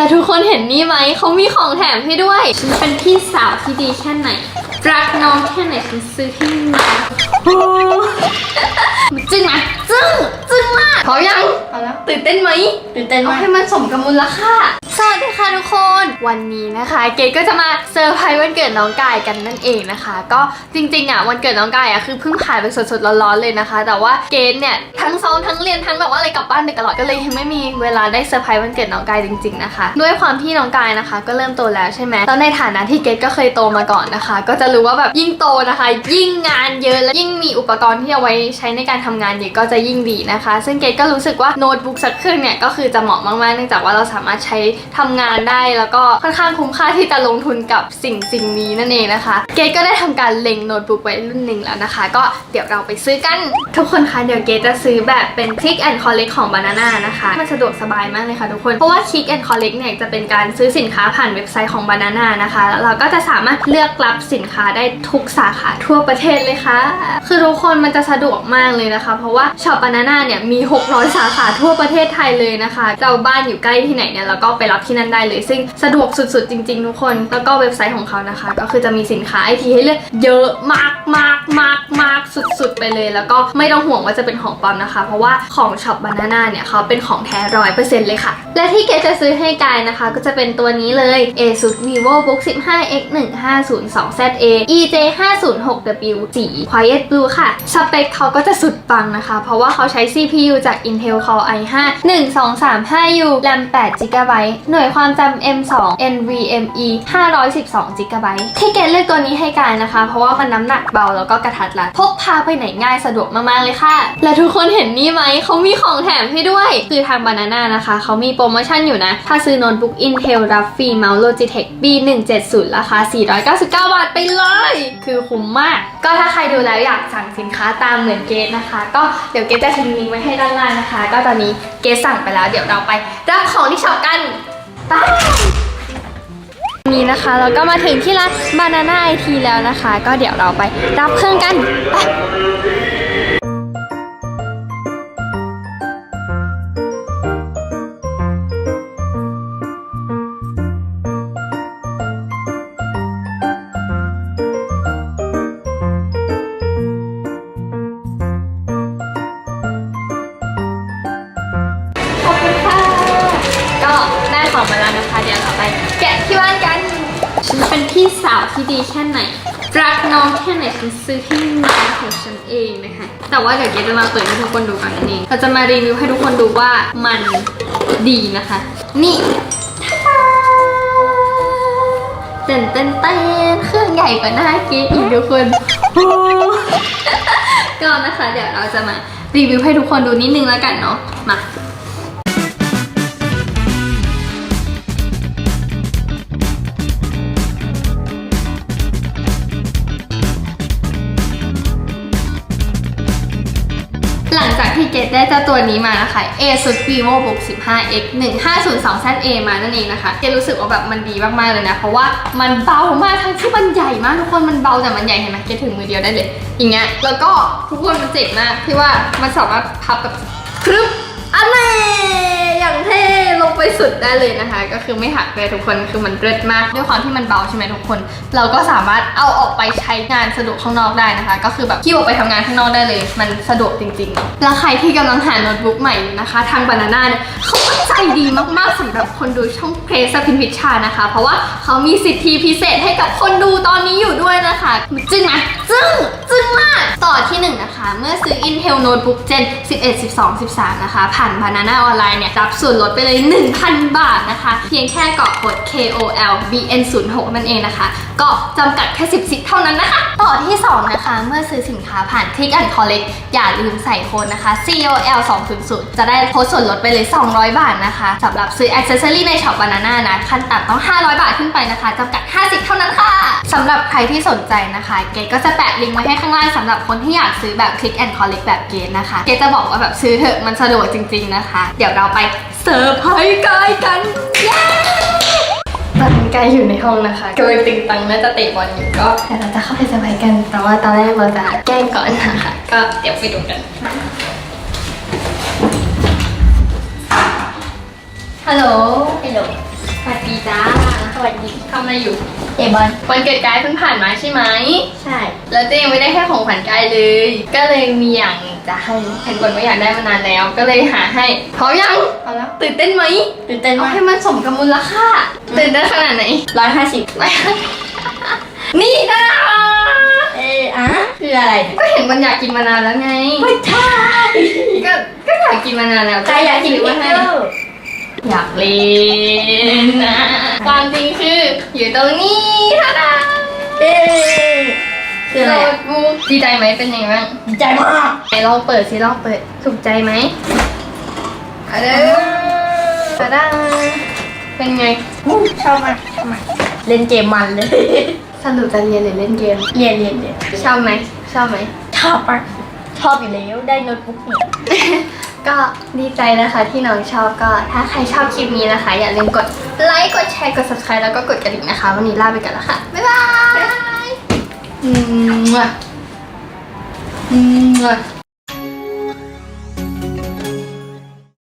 และทุกคนเห็นนี่ไหม เขามีของแถมให้ด้วยฉันเป็นพี่สาวที่ดีแค่ไหน รักน้องแค่ไหนฉันซื้อให้มาโอ้จึ้งไหมจึ้ง จึ้งมากพร้อมยังเอาแล้วตื่นเต้นไหมตื่นเต้นเอามากให้มันสมกับมูลค่า สวัสดีค่ะทุกคน วันนี้นะคะ เกดก็จะมาเซอร์ไพรส์วันเกิดน้องกายกันนั่นเองนะคะ ก็จริงๆอะวันเกิดน้องกายอะคือเพิ่งผ่านไปสดๆร้อนๆเลยนะคะ แต่ว่าเกดเนี่ยทั้งซ้อมทั้งเรียนทั้งแบบว่าอะไรกลับบ้านดึกตลอดก็เลยยังไม่มีเวลาได้เซอร์ไพรส์วันเกิดน้องกายจริงๆนะคะด้วยความที่น้องกายนะคะ ก็เริ่มโตแล้วใช่ไหมแล้วในฐานะที่เกดก็เคยโตมาก่อนนะคะ ก็จะรู้ว่าแบบยิ่งโตนะคะ ยิ่งงานเยอะและยิ่งมีอุปกรณ์ที่เอาไว้ใช้ในการทำงานเยอะก็จะยิ่งดีนะคะ ซึ่งเกดก็รู้สึกว่าโน้ตบุ๊กสักเครื่องเนี่ยก็คือจะเหมาะมากๆเนื่องจากว่าเราสามารถใช้ทำงานได้แล้วก็ค่อนข้างคุ้มค่าที่จะลงทุนกับสิ่งสิ่งนี้นั่นเองนะคะ เกดก็ได้ทำการเล็งโน้ตบุ๊กไว้รุ่นหนึ่งแล้วนะคะ ก็เดี๋ยวเราไปซื้อกัน ทุกคนคะเดี๋ยวเกดจะซื้อแบบเป็น Click and Collect ของ Banana นะคะ มันสะดวกสบายมากเลยค่ะทุกคน เพราะว่า Click and Collect เนี่ยจะเป็นการซื้อสินค้าผ่านเว็บไซต์ของ Banana นะคะแล้วเราก็จะสามารถเลือกรับสินค้าได้ทุกสาขาทั่วประเทศเลยค่ะ คือทุกคนมันจะสะดวกมากเลยนะคะ เพราะว่าช็อป Banana เนี่ยมี 600 สาขาทั่วประเทศไทยเลยนะคะเราบ้านอยู่ใกล้ที่ไหนเนี่ยเราก็ไปรับที่นั่นได้เลย ซึ่งสะดวกสุดๆ จริง ๆ ทุกคน แล้วก็เว็บไซต์ของเขานะคะ ก็คือจะมีสินค้าไอทีให้เลือกเยอะมาก ไปเลย แล้วก็ไม่ต้องห่วงว่าจะเป็นของปลอมนะคะ เพราะว่าของช็อป Banana เนี่ยเขาเป็นของแท้ร้อยเปอร์เซ็นต์เลยค่ะ และที่เกจะซื้อให้กายนะคะ ก็จะเป็นตัวนี้เลย ASUS VivoBook 15X 1502 ZA EJ 506W สี Quiet Blue ค่ะ สเปคเขาก็จะสุดปังนะคะ เพราะว่าเขาใช้ CPU จาก Intel Core i5 1235U RAM 8GB หน่วยความจำ M2 NVMe 512GB ที่เกดเลือกตัวนี้ให้กายนะคะ เพราะว่ามันน้ำหนักเบาแล้วก็กระทัดรัดพกพาไปไหนง่ายสะดวกมากๆเลยค่ะ และทุกคนเห็นนี่ไหม เขามีของแถมให้ด้วย คือทาง Banana นะคะ เขามีโปรโมชั่นอยู่นะ ถ้าซื้อโน้ตบุ๊ก Intel รับฟรีเมาส์ Logitech B170 ราคา 499 บาทไปเลย คือคุ้มมาก ก็ถ้าใครดูแล้วอยากสั่งสินค้าตามเหมือนเกดนะคะ ก็เดี๋ยวเกดจะทิ้งลิงก์ไว้ให้ด้านล่างนะคะ ก็ตอนนี้เกดสั่งไปแล้ว เดี๋ยวเราไปรับของที่ช็อปกันไป นี้นะคะเราก็มาถึงที่ร้าน Banana IT แล้วนะคะ ก็เดี๋ยวเราไปรับเครื่องกันไปขอบคุณค่ะก็ได้ของมาแล้วนะคะ เดี๋ยวเราไปแกะที่บ้าน ฉันเป็นพี่สาวที่ดีแค่ไหน รักน้องแค่ไหนฉันซื้อให้น้องของฉันเองนะคะ แต่ว่าเดี๋ยวเกดจะมาเปิดให้ทุกคนดูกันนั่นเองเราจะมารีวิวให้ทุกคนดูว่ามันดีนะคะ นี่เต้นเต้นเต้นเครื่องใหญ่กว่าหน้าเกดอีกทุกคนก็นะคะ เดี๋ยวเราจะมารีวิวให้ทุกคนดูนิดนึงแล้วกันเนาะ มา ได้เจ้าตัวนี้มานะคะ ASUS VivoBook 15X 1502 ZA มานั่นเองนะคะเจรู้สึกว่าแบบมันดีมากๆเลยนะ เพราะว่ามันเบามากทั้งที่มันใหญ่มากทุกคนมันเบาแต่มันใหญ่เห็นไหมเจถึงมือเดียวได้เลย อย่างเงี้ยแล้วก็ทุกคนมันเจ๋งมากที่ว่ามันสามารถพับแบบครึบ ไปสุดได้เลยนะคะ ก็คือไม่หักเลยทุกคนคือมันเลิศมาก ด้วยความที่มันเบาใช่ไหมทุกคน เราก็สามารถเอาออกไปใช้งานสะดวกข้างนอกได้นะคะ ก็คือแบบที่ออกไปทำงานข้างนอกได้เลย มันสะดวกจริงๆ แล้วใครที่กำลังหาโน้ตบุ๊กใหม่นะคะ ทางบานาน่าเนี่ยเขาใจดีมากๆสำหรับคนดูช่องเพรสพินพิชชานะคะ เพราะว่าเขามีสิทธิพิเศษให้กับคนดูตอนนี้อยู่ด้วยนะคะ จึ้งไหมจึ้งจึ้ง ต่อที่หนึ่งนะคะ เมื่อซื้อ Intel Notebook Gen 11 12 13 นะคะ ผ่าน Banana ออนไลน์เนี่ย รับส่วนลดไปเลย 1,000 บาทนะคะ เพียงแค่กรอกกด KOL BN 0 6นั่นเองนะคะ ก็จำกัดแค่ 10สิทธิ์เท่านั้นนะคะ ต่อที่ 2 นะคะ เมื่อซื้อสินค้าผ่าน Click and Collect อย่าลืมใส่โค้ดนะคะ COL 200จะได้โค้ดส่วนลดไปเลย 200 บาทนะคะสำหรับซื้อ Accessory ในช็อป Banana นะขั้นต่ำต้อง 500 บาทขึ้นไปนะคะจำกัด 50 เท่านั้นค่ะสำหรับใครที่สนใจนะคะ เกดก็จะแปะลิงก์ไว้ให้ข้างล่างสำหรับคนที่อยากซื้อแบบ Click and Collect แบบเกดนะคะ เกดจะบอกว่าแบบซื้อเถอะมันสะดวกจริง ๆนะคะ เดี๋ยวเราไปเซอร์ไพรส์กายกันย้ตอนกายอยู่ในห้องนะคะกำลังตึงตังน่าจะเตะบอลอยู่ก็เดี๋ยวเราจะเข้าไปเซอร์ไพรส์กัน แต่ว่าตอนแรกเราจะแกล้งก่อนนะคะ ก็เดี๋ยวไปดูกันฮัลโหลฮัลโหล สวัสดีจ้าสวัสดีทำอะไรอยู่เตะบอลวันเกิดกายเพิ่งผ่านมาใช่ไหม ใช่ แล้วเจ๊ยังไม่ได้ให้ของขวัญกายเลย ก็เลยมีอย่างจะให้เห็นคนว่าอยากได้มานานแล้ว ก็เลยหาให้พร้อมยังเอาแล้ว ตื่นเต้นไหมตื่นเต้นเอามากให้มันสมกับมูลค่า ตื่นเต้นขนาดไหน ร้อยห้าสิบนี่นะเอออะคืออะไรเนี่ยก็เห็นมันอยากกินมานานแล้วไง ไม่ใช่ก็ก็อยากกินมานานแล้วใครอยากกินซื้พิมกให้เกิล อยากเล่นนะความจริงคืออยู่ตรงนี้ท่าดาเอ๊ะคืออะไรโน้อะตบุ๊กดีใจไหมเป็นยังไงบ้างดีใจมากไหนลองเปิดสิลองเปิดถูกใจไหมอะเด้อท่าดาเป็นไงอู้ชอบมากชอบมากเล่นเกมมันเลยสรุปจะเรียนหรือเล่นเกม เรียนเรียนเรียนชอบไหมชอบไหมชอบมากชอบอยู่แล้วได้โน้ตบุ๊กนี่ ก็ดีใจนะคะที่น้องชอบก็ถ้าใครชอบคลิปนี้นะคะ อย่าลืมกดไลค์กดแชร์กด subscribe แล้วก็กดกระดิ่งนะคะ วันนี้ลาไปกันแล้วค่ะ บ๊ายบายอืมอืม